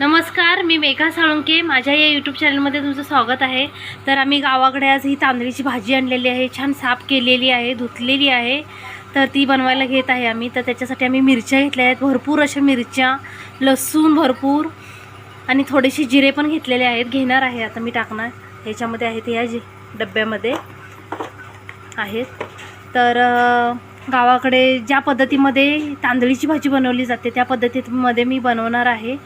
नमस्कार मी मेघा साळुंके. माझ्या या यूट्यूब चॅनलमध्ये तुमचं स्वागत आहे. तर आम्ही गावाकडे आज ही तांदळीची भाजी आणलेली आहे. छान साफ केलेली आहे धुतलेली आहे. तर ती बनवायला घेत आहे आम्ही. तर त्याच्यासाठी आम्ही मिरच्या घेतल्या आहेत. भरपूर अशा मिरच्या लसूण भरपूर आणि थोडेसे जिरे पण घेतलेले आहेत. घेणार आहे. आता मी टाकणार. ह्याच्यामध्ये आहेत या जे डब्यामध्ये. आहेत. तर गावाकडे ज्या पद्धतीमध्ये तांदळीची भाजी बनवली जाते त्या पद्धतीमध्ये मी बनवणार आहे.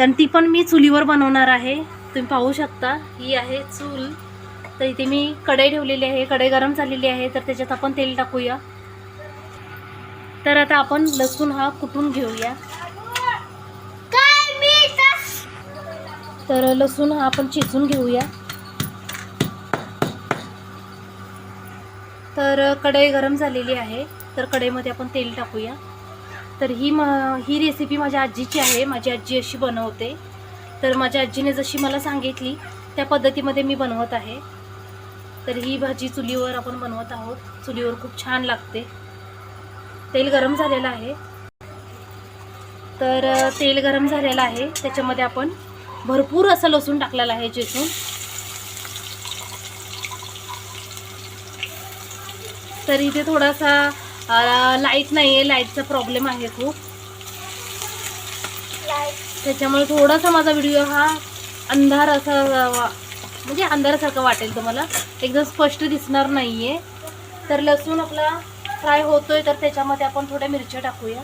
तर ती पण मी चुलीवर बनवणार आहे. तुम्ही पाहू शकता ही आहे चूल. तर इथे मी कढई ठेवलेली आहे कढई गरम झालेली आहे तर त्याच्यात आपण तेल टाकूया. तर आता आपण लसूण हा कुटून घेऊया? तर लसूण हा आपण चिचून घेऊया. तर कढई गरम झालेली आहे तर कढईमध्ये आपण तेल टाकूया. तर ही म ही रेसिपी माझ्या आजीची आहे. माझी आजी अशी बनवते. तर माझ्या आजीने जशी मला सांगितली त्या पद्धतीमध्ये मी बनवत आहे. तर ही भाजी चुलीवर आपण बनवत आहोत. चुलीवर खूप छान लागते. तेल गरम झालेलं आहे. तर तेल गरम झालेलं आहे. त्याच्यामध्ये आपण भरपूर असं लसूण टाकलेलं आहे जेथून तर इथे थोडासा लाइट नाही आहे लाईटचा प्रॉब्लेम आहे खूप. त्याच्यामुळे थोडासा माझा व्हिडिओ हा अंधार असा म्हणजे अंधारासारखा वाटेल तुम्हाला. एकदम स्पष्ट दिसणार नाही आहे तर लसूण आपला फ्राय होतोय तर त्याच्यामध्ये आपण थोड्या मिरच्या टाकूया.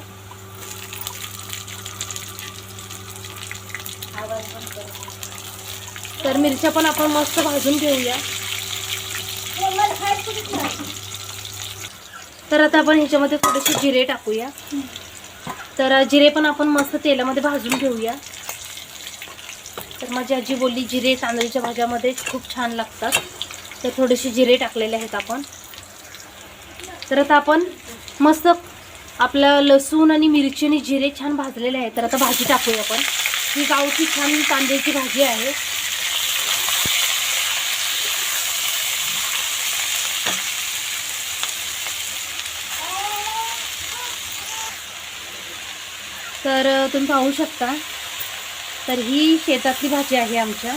तर मिरच्या पण आपण मस्त भाजून घेऊया. तर आता आपण ह्याच्यामध्ये थोडेसे जिरे टाकूया. तर जिरे पण आपण मस्त तेलामध्ये भाजून घेऊया. तर माझी आजी बोलली जिरे तांदळीच्या भाज्यामध्ये खूप छान लागतात. तर थोडेसे जिरे टाकलेले आहेत आपण. तर आता आपण मस्त आपलं लसूण आणि मिरची आणि जिरे छान भाजलेले आहेत. तर आता भाजी टाकूया आपण. ही गावची छान तांदळीची भाजी आहे. तर तुम्ही पाहू शकता. तर ही शेतातली भाजी आहे आमच्या.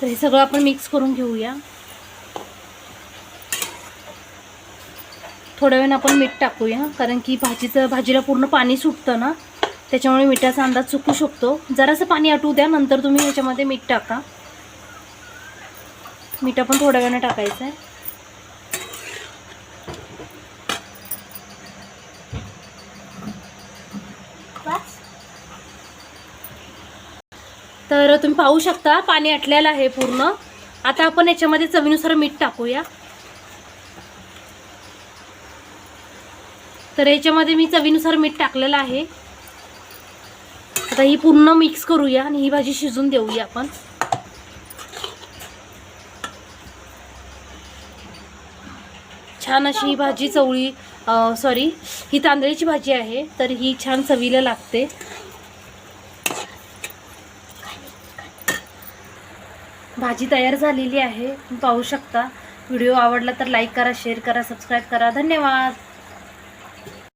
तर हे सगळं आपण मिक्स करून घेऊया. थोड्या वेळानं आपण मीठ टाकूया कारण की भाजीचं भाजीला पूर्ण पाणी सुटतं ना. त्याच्यामुळे मिठाचा अंदाज चुकू शकतो. जरासं पाणी आटू द्या नंतर तुम्ही ह्याच्यामध्ये मीठ टाका. मीठ पण थोड्या वेळानं टाकायचं आहे तर तुम्ही पाहू शकता पाणी आटलेलं आहे पूर्ण. आता आपण याच्यामध्ये चवीनुसार मीठ टाकूया. तर याच्यामध्ये मी चवीनुसार मीठ टाकलेलं आहे. आता ही पूर्ण मिक्स करूया आणि ही भाजी शिजून देऊया आपण. छान अशी ही भाजी चवळी सॉरी ही तांदळीची भाजी आहे तर ही छान चवीला लागते. भाजी तयार झालेली आहे तुम्ही पाहू शकता. व्हिडिओ आवडला तर लाईक करा शेअर करा सबस्क्राईब करा. धन्यवाद!